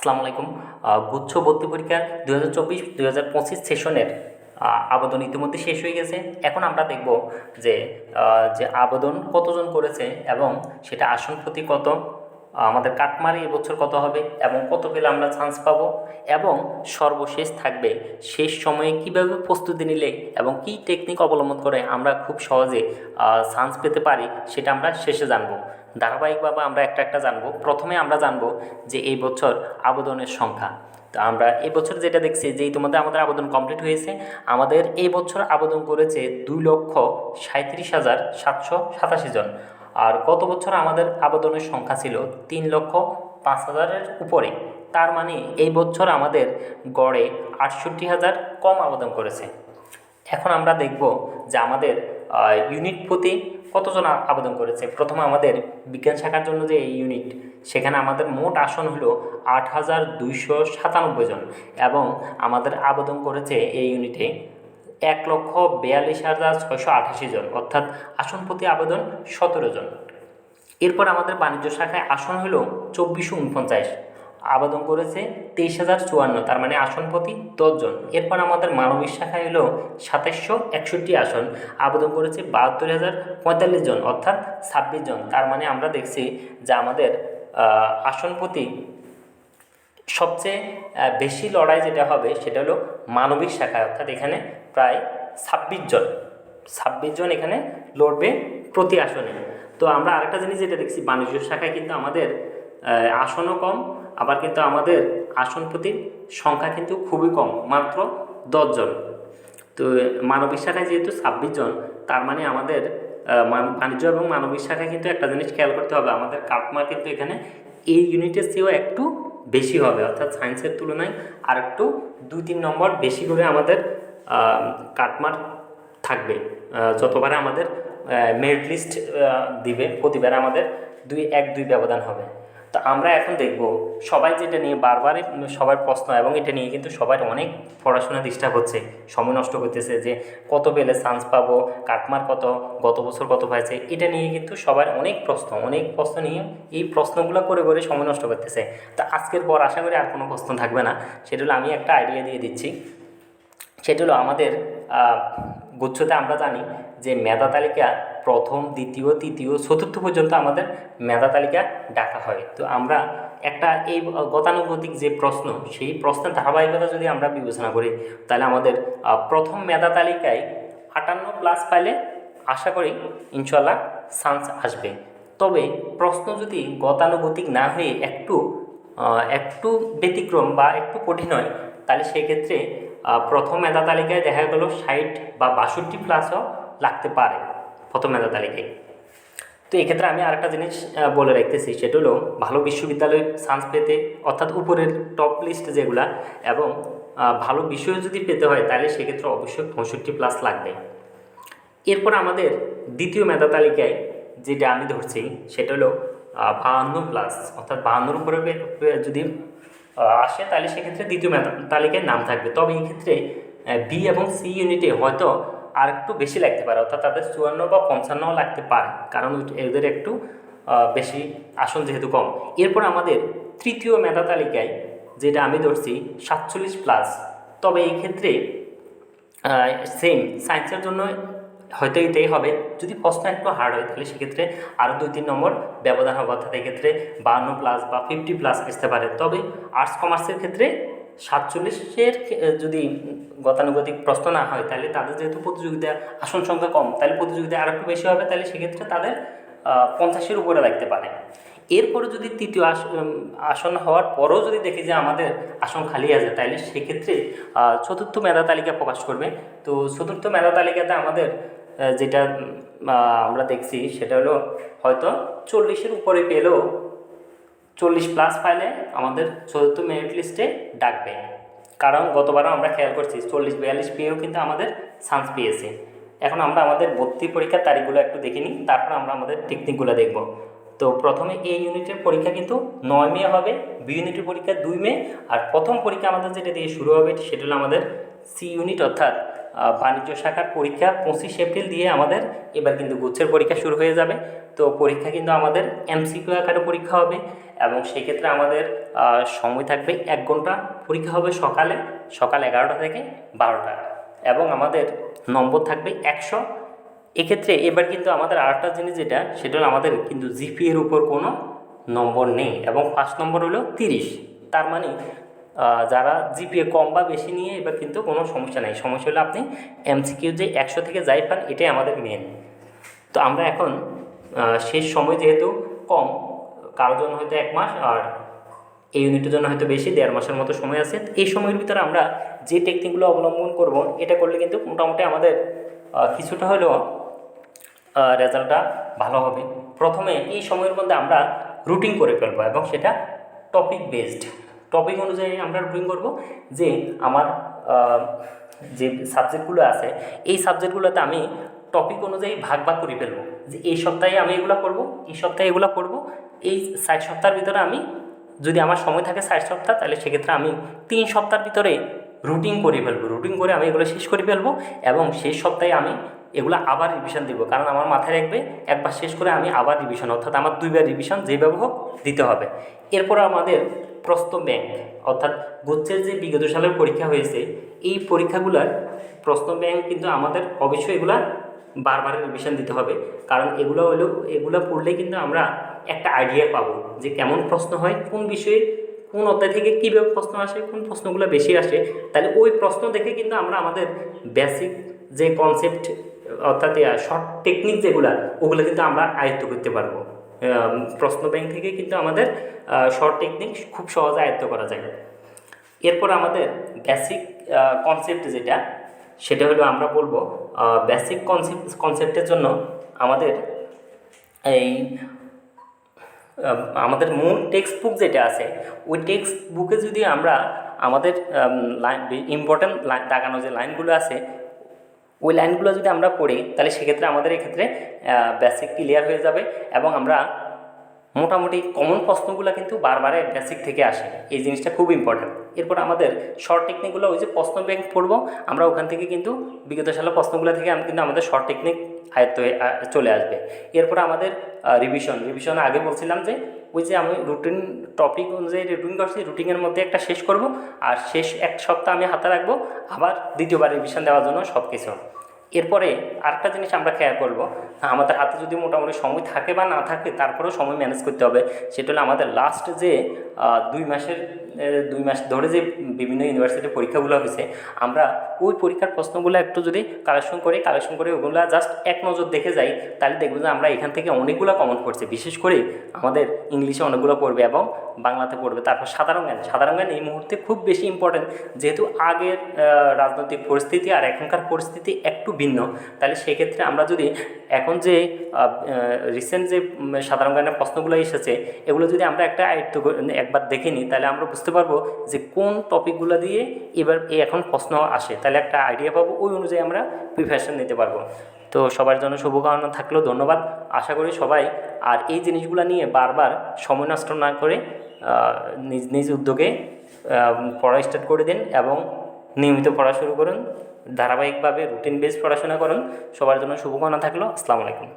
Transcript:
আসসালামু আলাইকুম। গুচ্ছ ভর্তি পরীক্ষা দু হাজার চব্বিশ দু হাজার পঁচিশ সেশনের আবেদন ইতিমধ্যে শেষ হয়ে গেছে। এখন আমরা দেখব যে যে আবেদন কতজন করেছে এবং সেটা আসন প্রতি কত আমাদের কাটমারি এবছর কত হবে এবং কত পেলে আমরা চান্স পাবো এবং সর্বশেষ থাকবে শেষ সময়ে কীভাবে প্রস্তুতি নিলে এবং কী টেকনিক অবলম্বন করে আমরা খুব সহজে চান্স পেতে পারি সেটা আমরা শেষে জানব। ধারাবাহিকভাবে আমরা একটা একটা জানব। প্রথমে আমরা জানব যে এই বছর আবেদনের সংখ্যা। তো আমরা এই বছর যেটা দেখছি যে ইতিমধ্যে আমাদের আবেদন কমপ্লিট হয়েছে। আমাদের এই বছর আবেদন করেছে দুই লক্ষ সাঁত্রিশ হাজার সাতশো সাতাশি জন। আর গত বছর আমাদের আবেদনের সংখ্যা ছিল তিন লক্ষ পাঁচ হাজারের উপরে। তার মানে এই বছর আমাদের গড়ে আটষট্টি হাজার কম আবেদন করেছে। এখন আমরা দেখব যে আমাদের ইউনিট প্রতি কতজন আবেদন করেছে? প্রথমে আমাদের বিজ্ঞান শাখার জন্য যে এই ইউনিট সেখানে আমাদের মোট আসন হলো আট হাজার দুইশো সাতানব্বই জন এবং আমাদের আবেদন করেছে এই ইউনিটে এক লক্ষ বিয়াল্লিশ হাজার ছয়শো আঠাশি জন, অর্থাৎ আসন প্রতি আবেদন সতেরো জন। এরপর আমাদের বাণিজ্য শাখায় আসন হলো চব্বিশশো উনপঞ্চাশ। আবেদন করেছে তেইশ হাজার চুয়ান্ন, তার মানে আসন প্রতি দশজন। এরপর আমাদের মানবিক শাখায় হলো সাতাশশো একষট্টি আসন, আবেদন করেছে বাহাত্তর হাজার পঁয়তাল্লিশ জন, অর্থাৎ ছাব্বিশ জন। তার মানে আমরা দেখছি যে আমাদের আসন প্রতি সবচেয়ে বেশি লড়াই যেটা হবে সেটা হলো মানবিক শাখায় অর্থাৎ এখানে প্রায় ছাব্বিশ জন ছাব্বিশ জন এখানে লড়বে প্রতি আসনে। তো আমরা আরেকটা জিনিস যেটা দেখছি, বাণিজ্য শাখায় কিন্তু আমাদের আসনও কম আবার কিন্তু আমাদের আসন প্রতি সংখ্যা কিন্তু খুবই কম, মাত্র দশজন তো মানবিক শাখায় যেহেতু ছাব্বিশ জন, তার মানে আমাদের বাণিজ্য এবং মানবিক শাখায় কিন্তু একটা জিনিস খেয়াল করতে হবে, আমাদের কাটমার কিন্তু এখানে এই ইউনিটের চেয়েও একটু বেশি হবে, অর্থাৎ সায়েন্সের তুলনায় আর একটু দুই তিন নম্বর বেশি করে আমাদের কাটমার থাকবে যতবারে আমাদের মেরিট লিস্ট দিবে, প্রতিবার আমাদের দুই এক দুই ব্যবধান হবে। তো আমরা এখন দেখব। সবাই যেটা নিয়ে বারবারই সবার প্রশ্ন এবং এটা নিয়ে কিন্তু সবার অনেক পড়াশোনা ডিস্টার্ব হচ্ছে, সময় নষ্ট করতেছে যে কত পেলে চান্স পাবো, কাটমার কত, গত বছর কত পাইছে এটা নিয়ে কিন্তু সবার অনেক প্রশ্ন অনেক প্রশ্ন নিয়ে এই প্রশ্নগুলো করে করে সময় নষ্ট করতেছে। তো আজকের পর আশা করি আর কোনো প্রশ্ন থাকবে না। সেটা হলো আমি একটা আইডিয়া দিয়ে দিচ্ছি। সেটা হলো আমাদের গুচ্ছতে আমরা জানি যে মেধা তালিকা প্রথম, দ্বিতীয়, তৃতীয়, চতুর্থ পর্যন্ত আমাদের মেধা তালিকা ডাকা হয়। তো আমরা একটা এই গতানুগতিক যে প্রশ্ন, সেই প্রশ্নের ধারাবাহিকতা যদি আমরা বিবেচনা করি, তাহলে আমাদের প্রথম মেধা তালিকায় আটান্ন প্লাস পাইলে আশা করি ইনশাল্লাহ চান্স আসবে। তবে প্রশ্ন যদি গতানুগতিক না হয়ে একটু একটু ব্যতিক্রম বা একটু কঠিন হয়, তাহলে সেক্ষেত্রে প্রথম মেধা তালিকায় দেখা গেল ষাট বা বাষট্টি প্লাসও লাগতে পারে। প্রথম মেধা তালিকায়। তো এক্ষেত্রে আমি আরেকটা জিনিস বলে রাখতেছি, সেটা হলো ভালো বিশ্ববিদ্যালয়ে চান্স পেতে, অর্থাৎ উপরের টপ লিস্ট যেগুলা এবং ভালো বিষয় যদি পেতে হয়, তাহলে সেক্ষেত্রে অবশ্যই পঁয়ষট্টি প্লাস লাগবে। এরপর আমাদের দ্বিতীয় মেধা তালিকায় যেটা আমি ধরছি, সেটা হলো বাহান্ন প্লাস অর্থাৎ বাহান্নর উপরে যদি আসে, তাহলে সেক্ষেত্রে দ্বিতীয় মেধা তালিকায় নাম থাকবে। তবে এই ক্ষেত্রে বি এবং সি ইউনিটে হয়তো আর একটু বেশি লাগতে পারে, অর্থাৎ তাদের চুয়ান্ন বা পঞ্চান্ন লাগতে পারে, কারণ এদের একটু বেশি আসন যেহেতু কম। এরপর আমাদের তৃতীয় মেধা তালিকায়, যেটা আমি ধরছি সাতচল্লিশ প্লাস তবে এই ক্ষেত্রে সেম সায়েন্সের জন্য হয়তো এটাই হবে। যদি প্রশ্ন একটু হার্ড হয়, তাহলে সেক্ষেত্রে আরও দুই, তিন নম্বর ব্যবধান হবে, অর্থাৎ এক্ষেত্রে বান্ন প্লাস বা ফিফটি প্লাস আসতে পারে। তবে আর্টস কমার্সের ক্ষেত্রে সাতচল্লিশের যদি গতানুগতিক প্রশ্ন না হয়, তাহলে তাদের যেহেতু প্রতিযোগিতা আসন সংখ্যা কম, তাহলে প্রতিযোগিতা আর একটু বেশি হবে, তাহলে সেক্ষেত্রে তাদের পঞ্চাশের উপরে লাগতে পারে এরপরে যদি তৃতীয় আস- আসন হওয়ার পরেও যদি দেখি যে আমাদের আসন খালি আছে, তাহলে সেক্ষেত্রে চতুর্থ মেধা তালিকা প্রকাশ করবে। তো চতুর্থ মেধা তালিকাতে আমাদের যেটা আমরা দেখছি সেটা হলো হয়তো চল্লিশের উপরে পেলেও চল্লিশ প্লাস পাইলে আমাদের চতুর্থ মেরিট লিস্টে ডাকবে। কারণ গতবারও আমরা খেয়াল করছি, চল্লিশ বিয়াল্লিশ পেয়েও কিন্তু আমাদের চান্স পেয়েছে। এখন আমরা আমাদের ভর্তি পরীক্ষার তারিখগুলো একটু দেখে নিই, তারপর আমরা আমাদের টেকনিকগুলো দেখব। তো প্রথমে এই ইউনিটের পরীক্ষা কিন্তু নয় মে হবে বি ইউনিটের পরীক্ষা দুই মে, আর প্রথম পরীক্ষা আমাদের যেটা দিয়ে শুরু হবে সেটা হলো আমাদের সি ইউনিট অর্থাৎ বাণিজ্য শাখার পরীক্ষা পঁচিশ এপ্রিল দিয়ে আমাদের এবার কিন্তু গুচ্ছের পরীক্ষা শুরু হয়ে যাবে। তো পরীক্ষা কিন্তু আমাদের এমসিকিউ আকারে পরীক্ষা হবে এবং সেক্ষেত্রে আমাদের সময় থাকবে এক ঘণ্টা। পরীক্ষা হবে সকালে, সকাল এগারোটা থেকে বারোটা। এবং আমাদের নম্বর থাকবে একশো। এক্ষেত্রে এবার কিন্তু আমাদের আরেকটা জিনিস যেটা, সেটা হলো আমাদের কিন্তু জিপিএর উপর কোনো নম্বর নেই এবং ফার্স্ট নম্বর হলো তিরিশ। তার মানে যারা জিপিএ কম বা বেশি নিয়ে এবার কিন্তু কোনো সমস্যা নেই। সমস্যা হলে আপনি এমসিকিউ যে একশো থেকে যাই পান, এটাই আমাদের মেন তো আমরা এখন শেষ সময় যেহেতু কম, কারোর জন্য হয়তো এক মাস আর এই ইউনিটের জন্য হয়তো বেশি, দেড় মাসের মতো সময় আছে। এই সময়ের ভিতরে আমরা যে টেকনিকগুলো অবলম্বন করব, এটা করলে কিন্তু মোটামুটি আমাদের কিছুটা হলেও রেজাল্টটা ভালো হবে। প্রথমে এই সময়ের মধ্যে আমরা রুটিন করে ফেলব এবং সেটা টপিক বেসড টপিক অনুযায়ী আমরা রুটিন করব যে আমার যে সাবজেক্টগুলো আছে, এই সাবজেক্টগুলোতে আমি টপিক অনুযায়ী ভাগ ভাগ করে ফেলব। যে এই সপ্তাহে আমি এগুলো করব, এই সপ্তাহে এগুলো করব, এই ষাট সপ্তাহের ভিতরে আমি যদি আমার সময় থাকে ষাট সপ্তাহ, তাহলে সেক্ষেত্রে আমি তিন সপ্তাহের ভিতরে রুটিন করে ফেলব। রুটিন করে আমি এগুলো শেষ করে ফেলব এবং শেষ সপ্তাহে আমি এগুলো আবার রিভিশন দিব। কারণ আমার মাথায় রাখবে, একবার শেষ করে আমি আবার রিভিশন অর্থাৎ আমার দুইবার রিভিশন যেভাবে হোক দিতে হবে। এরপর আমাদের প্রশ্ন ব্যাংক অর্থাৎ গুচ্ছের যে বিগত সালের পরীক্ষা হয়েছে, এই পরীক্ষাগুলোর প্রশ্ন ব্যাংক কিন্তু আমাদের অবশ্যই এগুলা বারবার রিভিশন দিতে হবে। কারণ এগুলো হলো, এগুলো পড়লে কিন্তু আমরা একটা আইডিয়া পাবো যে কেমন প্রশ্ন হয়, কোন বিষয়ে, কোন অধ্যায় থেকে কীভাবে প্রশ্ন আসে, কোন প্রশ্নগুলো বেশি আসে। তাহলে ওই প্রশ্ন দেখে কিন্তু আমরা আমাদের বেসিক যে কনসেপ্ট অর্থাৎ শর্ট টেকনিক যেগুলো, ওগুলো কিন্তু আমরা আয়ত্ত করতে পারব। প্রশ্ন ব্যাংক থেকে কিন্তু আমাদের শর্ট টেকনিক খুব সহজে আয়ত্ত করা যায়। এরপর আমাদের বেসিক কনসেপ্ট যেটা, সেটা হলো আমরা বলব বেসিক কনসেপ্ট কনসেপ্টের জন্য আমাদের এই আমাদের মূল টেক্সট বুক যেটা আছে, ওই টেক্সট বুকে যদি আমরা আমাদের লাইন ইম্পর্ট্যান্ট লাইন দাগানো যে লাইনগুলো আছে ওই লাইনগুলো যদি আমরা পড়ি, তাহলে সেক্ষেত্রে আমাদের এক্ষেত্রে বেসিক ক্লিয়ার হয়ে যাবে এবং আমরা মোটামুটি কমন প্রশ্নগুলো কিন্তু বারবার বেসিক থেকে আসে। এই জিনিসটা খুব ইম্পর্ট্যান্ট এরপর আমাদের শর্ট টেকনিকগুলো ওই যে প্রশ্ন ব্যাংক পড়ব, আমরা ওখান থেকে কিন্তু বিগত সালের প্রশ্নগুলো থেকে আমি কিন্তু আমাদের শর্ট টেকনিক আয়ত্ত চলে আসবে। এরপর আমাদের রিভিশন রিভিশন আগে বলছিলাম যে ওই যে আমি রুটিন টপিক অনুযায়ী রুটিন করছি রুটিনের মধ্যে একটা শেষ করব আর শেষ এক সপ্তাহ আমি হাতে রাখব, আবার দ্বিতীয়বার রিভিশন দেওয়ার জন্য সব কিছু এরপরে আরেকটা জিনিস আমরা খেয়াল করব, আমাদের হাতে যদি মোটামুটি সময় থাকে বা না থাকে, তারপরেও সময় ম্যানেজ করতে হবে। সেটা হলো আমাদের লাস্ট যে দুই মাসের দুই মাস ধরে যে বিভিন্ন ইউনিভার্সিটির পরীক্ষাগুলো হয়েছে, আমরা ওই পরীক্ষার প্রশ্নগুলো একটু যদি কালেকশন করি কালেকশন করে ওগুলো জাস্ট এক নজর দেখে যাই, তাহলে দেখব যে আমরা এখান থেকে অনেকগুলো কমন পড়ছে বিশেষ করে আমাদের ইংলিশে অনেকগুলো পড়বে এবং বাংলাতে পড়বে। তারপর সাধারণ জ্ঞান সাধারণ জ্ঞান এই মুহূর্তে খুব বেশি ইম্পর্টেন্ট যেহেতু আগের রাজনৈতিক পরিস্থিতি আর এখনকার পরিস্থিতি একটু ভিন্ন। তাহলে সেক্ষেত্রে আমরা যদি এখন যে রিসেন্ট যে সাধারণ জ্ঞানের প্রশ্নগুলো এসেছে, এগুলো যদি আমরা একটা একবার দেখে নিই, তাহলে আমরা বুঝতে পারব যে কোন টপিকগুলো দিয়ে এবার এখন প্রশ্ন আসে। তাহলে একটা আইডিয়া পাবো, ওই অনুযায়ী আমরা প্রিপারেশন নিতে পারব। তো সবার জন্য শুভকামনা থাকলেও ধন্যবাদ। আশা করি সবাই আর এই জিনিসগুলো নিয়ে বারবার সময় নষ্ট না করে নিজ নিজ উদ্যোগে পড়া স্টার্ট করে দিন এবং নিয়মিত পড়া শুরু করুন। ধারাবাহিকভাবে রুটিন বেস পড়াশোনা করুন। সবার জন্য শুভকামনা থাকল। আসসালামু আলাইকুম।